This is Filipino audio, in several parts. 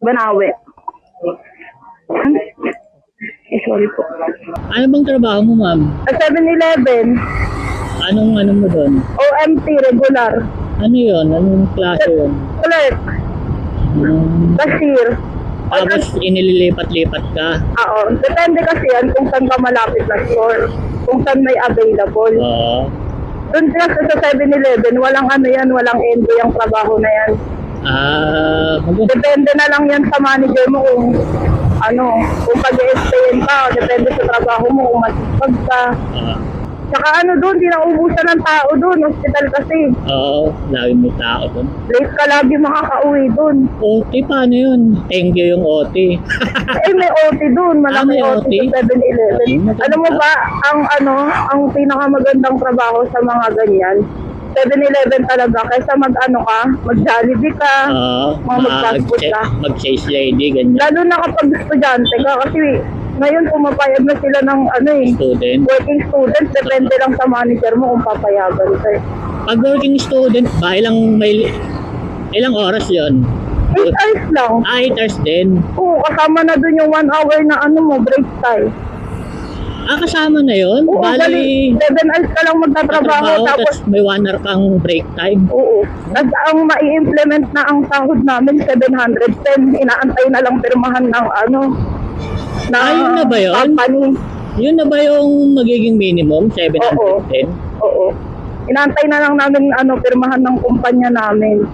Banawe. Eh, sorry po. Ano bang trabaho mo, ma'am? Sa 7-Eleven, Anong ano mo doon? OMT, regular. Ano yun? Anong klase yun? Clerk, Um, cashier. tapos inililipat-lipat ka. Oo. Depende kasi yan kung saan ka malapit na store. Kung saan may available. Oo. Doon kasi sa 7-Eleven, walang ano yan, walang end yung trabaho na yan. Ah, mag- Depende na lang yan sa manager mo kung ano, kung pag-explain ka, depende sa trabaho mo, kung masipag ka. ah, Saka ano doon, di naubusan ng tao doon, hospital kasi. Oo, lagi may tao doon. Late ka lagi makakauwi doon. OT, paano yun? Thank you yung OT. eh, may OT doon, Ah, malaki may OT, OT? sa 7-Eleven. Hmm, maganda. Alam mo ba, ang ano, ang pinakamagandang trabaho sa mga ganyan, 7-Eleven talaga, kaysa mag-ano ka, mag-Jollibee ka, Oo, Mga mag-fast food ka. mag-chase lady, ganyan. lalo na kapag estudyante ka, kasi ngayon pumapayag na sila ng ano eh, Student. working student, depende lang sa manager mo kung papayagan ka eh. Pag working student ba, ilang, may, ilang oras yon? 8 hours lang. Ah, 8 hours din. Oo, kasama na dun yung 1 hour na ano mo, break time. Ah, kasama na yun? Oo, bali, Bali, 7 hours ka lang magtatrabaho, trabaho, tapos tapos may 1 hour kang break time. Oo. At ang mai-implement na ang sahod namin, 710. Inaantay na lang pirmahan ng ano, na Ah, yun na ba yun? company. Yun na ba yung magiging minimum? 710? Oo. Inaantay na lang namin ano, pirmahan ng kumpanya namin.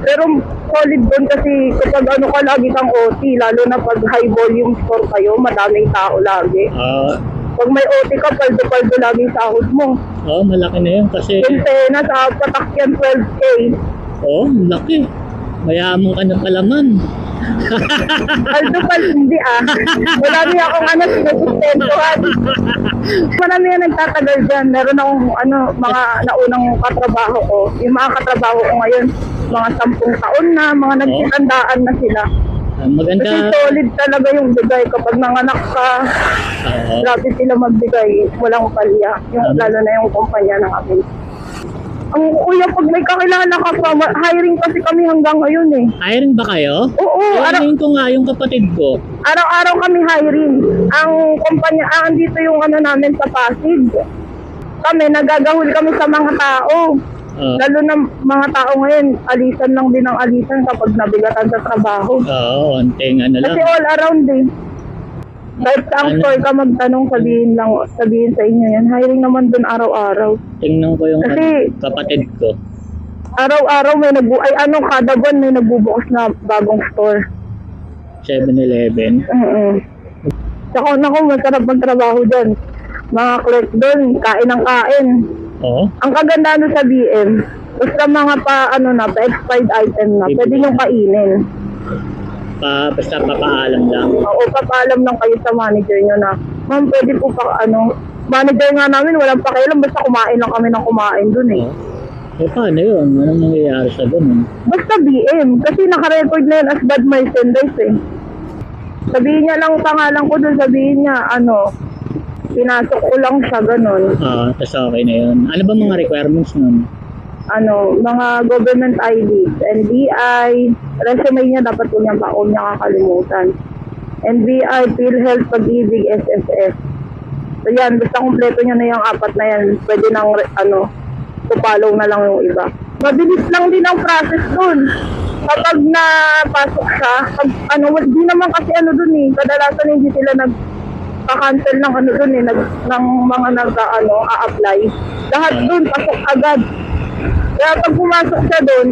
Pero solid doon kasi kapag ano ka lagi kang OT, lalo na pag high volume store kayo, madaming tao lagi. Ah, Pag may OT ka, paldo-paldo lagi sahod mo. oh, malaki na yun kasi, Yung na sa patakyan 12K, oh, laki. Mayaman ka ng kalaman. Aldo pal, hindi ah. Wala niya akong ano, sinusustentuhan. Marami yan nagtatagal dyan. Meron akong ano, mga naunang katrabaho ko. Yung mga katrabaho ko ngayon, mga sampung taon na, mga nagtitandaan na sila. Maganda. Kasi solid talaga yung bigay. Kapag nanganak ka, Oo. grabe sila magbigay. Walang palya. Yung, Tama. lalo na yung kumpanya ng amin. Ang kuya, pag may kakilala ka pa, ma- hiring kasi kami hanggang ngayon eh. hiring ba kayo? Oo, araw, Hiring ko nga yung kapatid ko. Araw-araw kami hiring. Ang kumpanya, ah, andito yung ano namin sa Pasig. Kami, nagagahol kami sa mga tao. Ah, Lalo na mga tao ngayon, alisan lang din ang alisan kapag nabigatan sa trabaho. Oo, onting ano lang. Kasi all around eh. Kahit sa ang Ano? ka magtanong, sabihin lang, sabihin sa inyo yan. Hiring naman dun araw-araw. Tingnan ko yung Kasi- ano, kapatid ko. Araw-araw may nagbu... Ay ano, kada buwan may nagbubukas na bagong store. 7-Eleven. Mm Tsaka naku, masarap magtrabaho dyan. Mga clerk doon, kain ng kain. Oo. Ang kaganda doon sa BM, basta mga pa, ano na, pa-expired item na, pwede nyo kainin. Pa, basta papaalam lang. Oo, papaalam lang kayo sa manager nyo na, ma'am, pwede po pa, ano, manager nga namin, walang pakialam, basta kumain lang kami ng kumain doon eh. Oo. Eh, paano yun? Anong nangyayari sa ganun? Basta BM, kasi nakarecord na yun as bad merchandise eh. Sabihin niya lang pangalan ko doon, sabihin niya, ano, pinasok ko lang siya, ganun. Ah, tas okay na yun. Ano ba mga requirements nun? Ano, mga government IDs, NBI, resume niya dapat po niya kung niya kakalimutan. NBI, PhilHealth, Pag-ibig, SSS. So yan, basta kumpleto niya na yung apat na yan, pwede nang, ano, to-follow na lang yung iba. Mabilis lang din ang process dun. Kapag napasok siya, pag, ano, di naman kasi ano dun eh, kadalasan hindi sila nag cancel ng ano dun eh, nag, ng mga nag, ano, a-apply. Lahat dun, pasok agad. Kaya pag pumasok siya dun,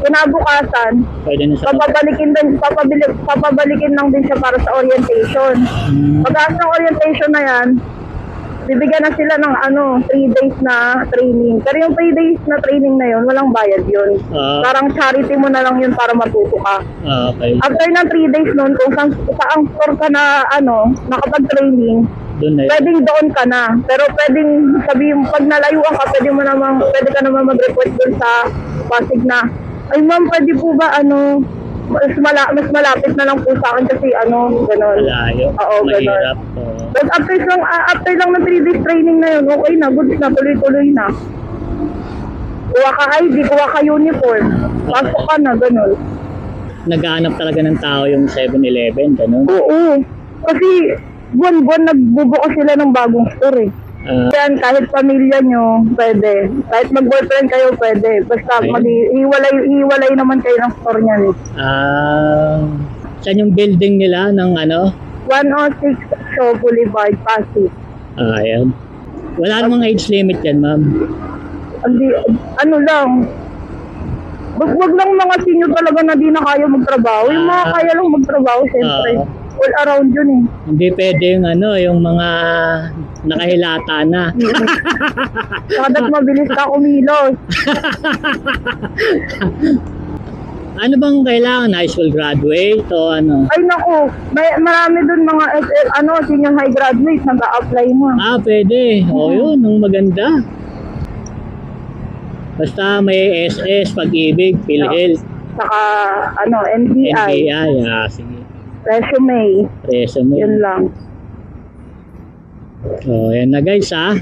kinabukasan, Pwede na sa... papabalikin din, papabili, papabalikin lang din siya para sa orientation. Hmm, Pag ng orientation na yan, bibigyan na sila ng ano, 3 days na training. Pero yung 3 days na training na yun, walang bayad yun. Ah, Parang charity mo na lang yun para matuto ka. ah, okay. After ng 3 days nun, kung saan, saang store ka na, ano, nakapag-training, Doon na yun. pwedeng doon ka na. Pero pwedeng sabihin, pag nalayuan ka, pwede mo namang, pwede ka naman mag-report doon sa Pasig na, ay ma'am, pwede po ba, ano, mas, mala, mas malapit na lang po sa akin kasi, ano, gano'n. Malayo. Oo. Mahirap. Oo. But after lang, ah, after lang ng 3 days training na yun, okay na, good na, tuloy-tuloy na. Kuha ka ID, kuha ka uniform. Pasok ka na, ganun. Naghahanap talaga ng tao yung 7-Eleven, ganun. Oo. Kasi buwan-buwan nagbubukas sila ng bagong store eh. Ah, Yan, kahit pamilya nyo, pwede. Kahit mag-boyfriend kayo, pwede. Basta Ayun. mag-iwalay, iwalay naman kayo ng store niyan. eh. ah, saan yung building nila ng ano? 106 Shaw Boulevard, Pasig. Ah, ayan. Wala namang age limit yan, ma'am. Andi, ano lang, wag, wag lang mga senior talaga na di na kaya magtrabaho. Yung mga Ah. kaya lang magtrabaho, siyempre. Ah. All around yun eh. Hindi pwede yung ano, yung mga nakahilata na. Saka dapat mabilis ka kumilos. Ano bang kailangan? High school graduate o ano? Ay naku, may, marami dun mga SL, ano, senior high graduate nag-a-apply mo. Ah, pwede. O yun, ang maganda. Basta may SS, pag-ibig, PhilHealth, Saka, ano, NBI, NBI, ah, sige. Resume, Resume. yun lang. So, yan na guys, ah.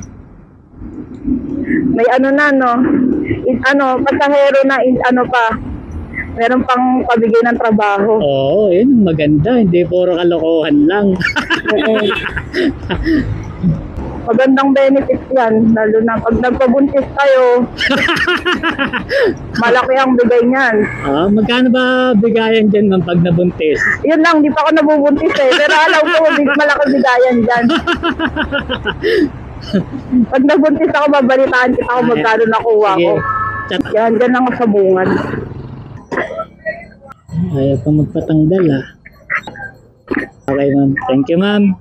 May ano na, no, in, ano, pasahero na, in, ano pa, meron pang pabigay ng trabaho. Oo, yun, ang maganda. Hindi puro kalokohan lang. Oo. Magandang benefits yan, lalo na pag nagpabuntis kayo, malaki ang bigay niyan. ah, magkano ba bigayan dyan ng pag nabuntis? Yun lang, di pa ako nabubuntis eh. Pero alam ko, big, malaki bigayan dyan. Pag nabuntis ako, babalitaan kita kung magkano nakuha ko. Yan, dyan lang sa bungan. Ayaw pa magpatanggal, ah. Okay, ma'am. Thank you, ma'am.